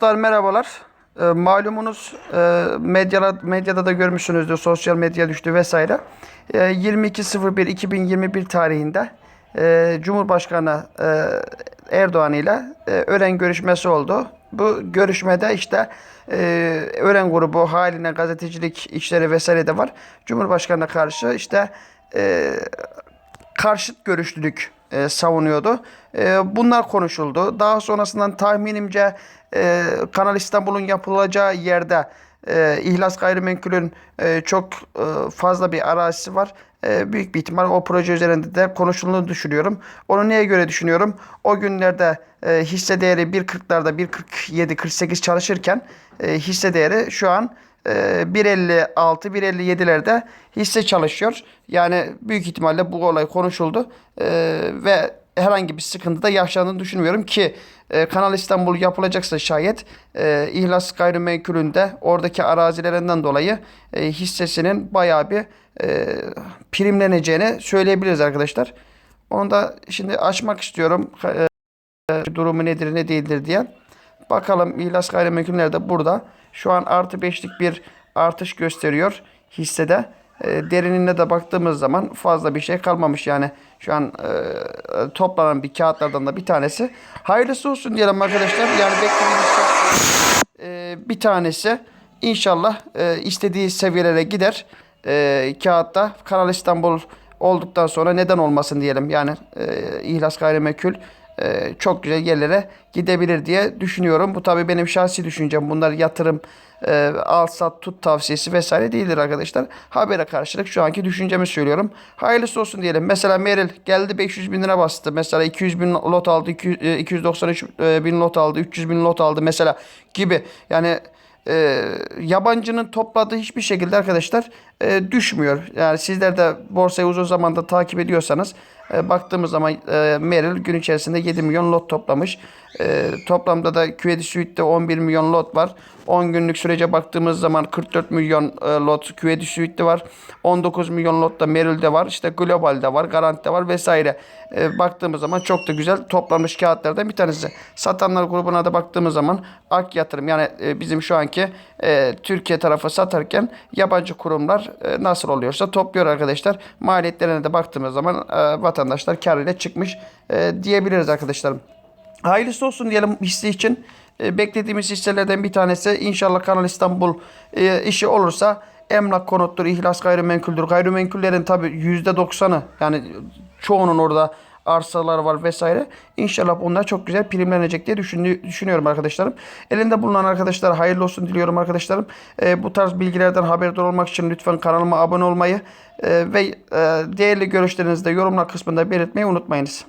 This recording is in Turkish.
Dostlar merhabalar. Ee, malumunuz e, medyada, medyada da görmüşsünüzdür. Sosyal medya düştü vesaire. E, 22.01.2021 tarihinde e, Cumhurbaşkanı e, Erdoğan ile e, öğren görüşmesi oldu. Bu görüşmede işte e, öğren grubu haline gazetecilik işleri vesaire de var. Cumhurbaşkanına karşı işte e, karşıt görüşlülük e, savunuyordu. E, bunlar konuşuldu. Daha sonrasından tahminimce e, Kanal İstanbul'un yapılacağı yerde e, İhlas Gayrimenkul'ün e, çok e, fazla bir arazisi var. E, büyük bir ihtimal o proje üzerinde de konuşulduğunu düşünüyorum. Onu neye göre düşünüyorum? O günlerde e, hisse değeri 1.40'larda 1.47-48 çalışırken e, hisse değeri şu an e, 1.56 1.57'lerde hisse çalışıyor. Yani büyük ihtimalle bu olay konuşuldu E, ve herhangi bir sıkıntı da yaşandığını düşünmüyorum ki e, Kanal İstanbul yapılacaksa şayet e, İhlas Gayrimenkul'ünde oradaki arazilerinden dolayı e, hissesinin bayağı bir e, primleneceğini söyleyebiliriz arkadaşlar. Onu da şimdi açmak istiyorum. E, durumu nedir ne değildir diye. Bakalım İhlas Gayrimenkul nerede? Burada. Şu an artı 5'lik bir artış gösteriyor hissede. E, derinine de baktığımız zaman fazla bir şey kalmamış yani. Şu an e, toplanan bir kağıtlardan da bir tanesi. Hayırlısı olsun diyelim arkadaşlar. Yani beklediğimiz e, bir tanesi inşallah e, istediği seviyelere gider. E, kağıtta Kanal İstanbul olduktan sonra neden olmasın diyelim. Yani e, İhlas Gayrimenkul çok güzel yerlere gidebilir diye düşünüyorum. Bu tabii benim şahsi düşüncem. Bunlar yatırım, e, al sat tut tavsiyesi vesaire değildir arkadaşlar. Habere karşılık şu anki düşüncemi söylüyorum. Hayırlısı olsun diyelim. Mesela Meril geldi 500 bin lira bastı. Mesela 200 bin lot aldı, 200, e, 293 e, bin lot aldı, 300 bin lot aldı mesela gibi. Yani e, yabancının topladığı hiçbir şekilde arkadaşlar e, düşmüyor. Yani sizler de borsayı uzun zamanda takip ediyorsanız e, baktığımız zaman e, Merrill gün içerisinde 7 milyon lot toplamış. E, toplamda da QED Suite'de 11 milyon lot var. 10 günlük sürece baktığımız zaman 44 milyon e, lot QED Suite'de var. 19 milyon lot da Merrill'de var. İşte Global'de var, Garanti'de var vesaire. E, baktığımız zaman çok da güzel toplanmış kağıtlardan bir tanesi. Satanlar grubuna da baktığımız zaman Ak Yatırım yani e, bizim şu anki e, Türkiye tarafı satarken yabancı kurumlar e, nasıl oluyorsa topluyor arkadaşlar. Maliyetlerine de baktığımız zaman e, vatandaşlar kar ile çıkmış e, diyebiliriz arkadaşlarım. Hayırlısı olsun diyelim hisse için. E, beklediğimiz hisselerden bir tanesi inşallah Kanal İstanbul e, işi olursa emlak konuttur, ihlas gayrimenkuldür. Gayrimenkullerin tabi %90'ı yani çoğunun orada arsalar var vesaire. İnşallah bunlar çok güzel primlenecek diye düşünü- düşünüyorum arkadaşlarım. Elinde bulunan arkadaşlar hayırlı olsun diliyorum arkadaşlarım. E, bu tarz bilgilerden haberdar olmak için lütfen kanalıma abone olmayı e, ve e, değerli görüşlerinizi de yorumlar kısmında belirtmeyi unutmayınız.